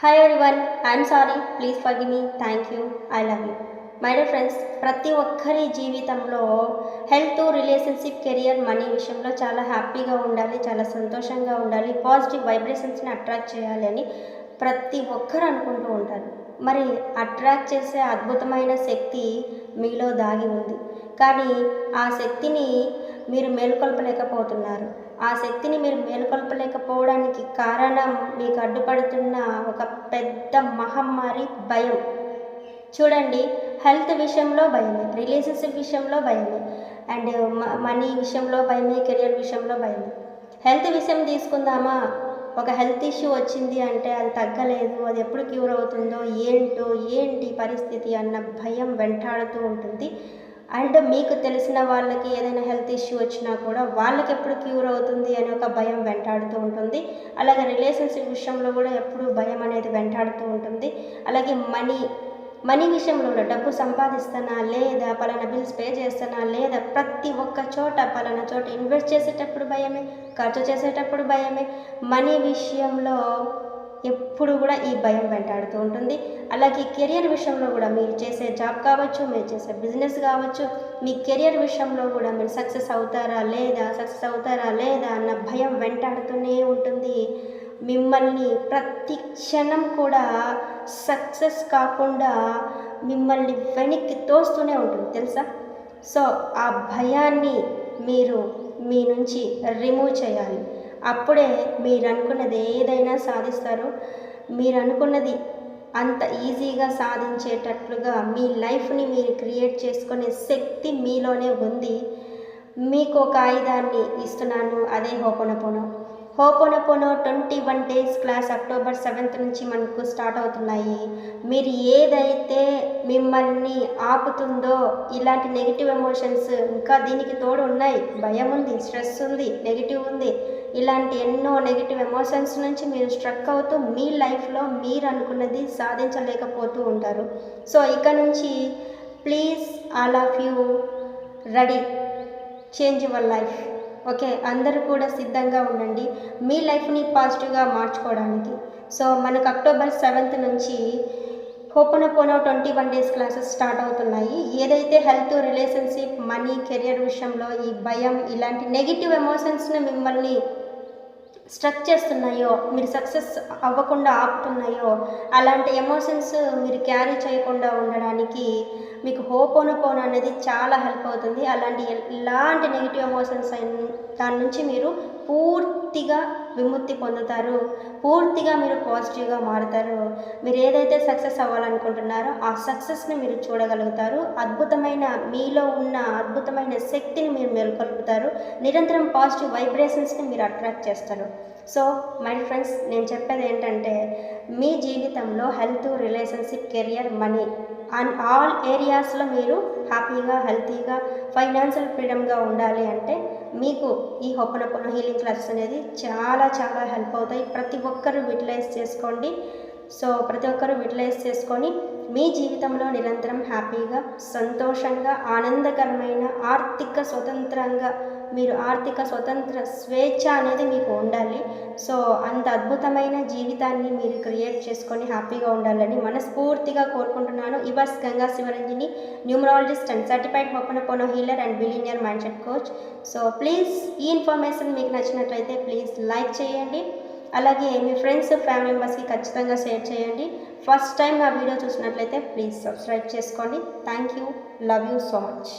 Hi everyone I'm sorry please for me thank you I love you my dear friends ప్రతి ఒక్కరి జీవితంలో health relationship career money విషయంలో చాలా హ్యాపీగా ఉండాలి చాలా సంతోషంగా ఉండాలి పాజిటివ్ వైబ్రేషన్స్ని అట్రాక్ట్ చేయాలి అని ప్రతి ఒక్కరు అనుకుంటూ ఉంటారు. మరి అట్రాక్ట్ చేసే అద్భుతమైన శక్తి మీలో దాగి ఉంది. కానీ ఆ శక్తిని మీరు మేలుకొల్పలేకపోతున్నారు. ఆ శక్తిని మీరు మేలుకొల్పలేకపోవడానికి కారణం మీకు అడ్డుపడుతున్న ఒక పెద్ద మహమ్మారి భయం. చూడండి హెల్త్ విషయంలో భయమే రిలేషన్షిప్ విషయంలో భయమే అండ్ మనీ విషయంలో భయమే కెరియర్ విషయంలో భయమే. హెల్త్ విషయం తీసుకుందామా? ఒక హెల్త్ ఇష్యూ వచ్చింది అంటే అది తగ్గలేదు అది ఎప్పుడు క్యూర్ అవుతుందో ఏంటో ఏంటి పరిస్థితి అన్న భయం వెంటాడుతూ ఉంటుంది. అండ్ మీకు తెలిసిన వాళ్ళకి ఏదైనా హెల్త్ ఇష్యూ వచ్చినా కూడా వాళ్ళకి ఎప్పుడు క్యూర్ అవుతుంది అనే ఒక భయం వెంటాడుతూ ఉంటుంది. అలాగే రిలేషన్షిప్ విషయంలో కూడా ఎప్పుడు భయం అనేది వెంటాడుతూ ఉంటుంది. అలాగే మనీ మనీ విషయంలో కూడా డబ్బు సంపాదిస్తానా లేదా పలానా బిల్స్ పే చేస్తానా లేదా ప్రతి ఒక్క చోట పలానా చోట ఇన్వెస్ట్ చేసేటప్పుడు భయమే ఖర్చు చేసేటప్పుడు భయమే. మనీ విషయంలో ఎప్పుడు కూడా ఈ భయం వెంటాడుతూ ఉంటుంది. అలాగే కెరియర్ విషయంలో కూడా మీరు చేసే జాబ్ కావచ్చు మీరు చేసే బిజినెస్ కావచ్చు మీ కెరియర్ విషయంలో కూడా మీరు సక్సెస్ అవుతారా లేదా సక్సెస్ అవుతారా లేదా అన్న భయం వెంటాడుతూనే ఉంటుంది. మిమ్మల్ని ప్రతి క్షణం కూడా సక్సెస్ కాకుండా మిమ్మల్ని వెనక్కి తోస్తూనే ఉంటుంది తెలుసా? సో ఆ భయాన్ని మీరు మీ నుంచి రిమూవ్ చేయాలి. అప్పుడే మీరు అనుకున్నది ఏదైనా సాధిస్తారు. మీరు అనుకున్నది అంత ఈజీగా సాధించేటట్లుగా మీ లైఫ్ని మీరు క్రియేట్ చేసుకునే శక్తి మీలోనే ఉంది. మీకు ఒక ఆయుధాన్ని ఇస్తున్నాను అదే ho'oponopono. Ho'oponopono twenty one days class October seventh నుంచి మనకు స్టార్ట్ అవుతున్నాయి. మీరు ఏదైతే మిమ్మల్ని ఆపుతుందో ఇలాంటి నెగిటివ్ ఎమోషన్స్ ఇంకా దీనికి తోడు ఉన్నాయి భయం ఉంది స్ట్రెస్ ఉంది నెగిటివ్ ఉంది. ఇలాంటి ఎన్నో నెగిటివ్ ఎమోషన్స్ నుంచి మీరు స్ట్రక్ అవుతూ మీ లైఫ్లో మీరు అనుకున్నది సాధించలేకపోతూ ఉంటారు. సో ఇక నుంచి please all of you ready change your life okay అందరూ కూడా సిద్ధంగా ఉండండి. మీ లైఫ్ని పాజిటివ్గా మార్చుకోవడానికి. సో మనకు అక్టోబర్ సెవెంత్ నుంచి ho'oponopono twenty one days classes start అవుతున్నాయి. ఏదైతే హెల్త్ రిలేషన్షిప్ మనీ కెరియర్ విషయంలో ఈ భయం ఇలాంటి నెగిటివ్ ఎమోషన్స్ని మిమ్మల్ని స్ట్రక్ చేస్తున్నాయో మీరు సక్సెస్ అవ్వకుండా ఆపుతున్నాయో అలాంటి ఎమోషన్స్ మీరు క్యారీ చేయకుండా ఉండడానికి మీకు హోపోనపోన్ అనేది చాలా హెల్ప్ అవుతుంది. అలాంటి ఎలాంటి నెగిటివ్ ఎమోషన్స్ దాని నుంచి మీరు పూర్తిగా విముక్తి పొందుతారు. పూర్తిగా మీరు పాజిటివ్గా మారుతారు. మీరు ఏదైతే సక్సెస్ అవ్వాలనుకుంటున్నారో ఆ సక్సెస్ని మీరు చూడగలుగుతారు. అద్భుతమైన మీలో ఉన్న అద్భుతమైన శక్తిని మీరు మేల్కొల్పుతారు. నిరంతరం పాజిటివ్ వైబ్రేషన్స్ని మీరు అట్రాక్ట్ చేస్తారు. సో మై ఫ్రెండ్స్ నేను చెప్పేది ఏంటంటే మీ జీవితంలో health relationship career money and all ఏరియాస్లో మీరు హ్యాపీగా హెల్తీగా ఫైనాన్షియల్ ఫ్రీడమ్గా ఉండాలి అంటే మీకు ఈ హొప్పనొప్పన హీలింగ్ క్లాసెస్ అనేది చాలా చాలా హెల్ప్ అవుతాయి. ప్రతి ఒక్కరూ యూటిలైజ్ చేసుకోండి. సో ప్రతి ఒక్కరూ యూటిలైజ్ చేసుకొని మీ జీవితంలో నిరంతరం హ్యాపీగా సంతోషంగా ఆనందకరమైన ఆర్థిక స్వతంత్రంగా మీరు ఆర్థిక స్వతంత్ర స్వేచ్ఛ అనేది మీకు ఉండాలి. సో అంత అద్భుతమైన జీవితాన్ని మీరు క్రియేట్ చేసుకొని హ్యాపీగా ఉండాలని మనస్ఫూర్తిగా కోరుకుంటున్నాను. ఇవాస్ Ganga Shivaranjini numerologist and certified ho'oponopono healer and billionaire mindset coach. So please ఈ ఇన్ఫర్మేషన్ మీకు నచ్చినట్లయితే ప్లీజ్ లైక్ చేయండి. అలాగే మీ ఫ్రెండ్స్ ఫ్యామిలీ మెంబర్స్కి ఖచ్చితంగా షేర్ చేయండి. ఫస్ట్ టైం నా వీడియో చూసినట్లయితే ప్లీజ్ సబ్స్క్రైబ్ చేసుకోండి. Thank you love you so much.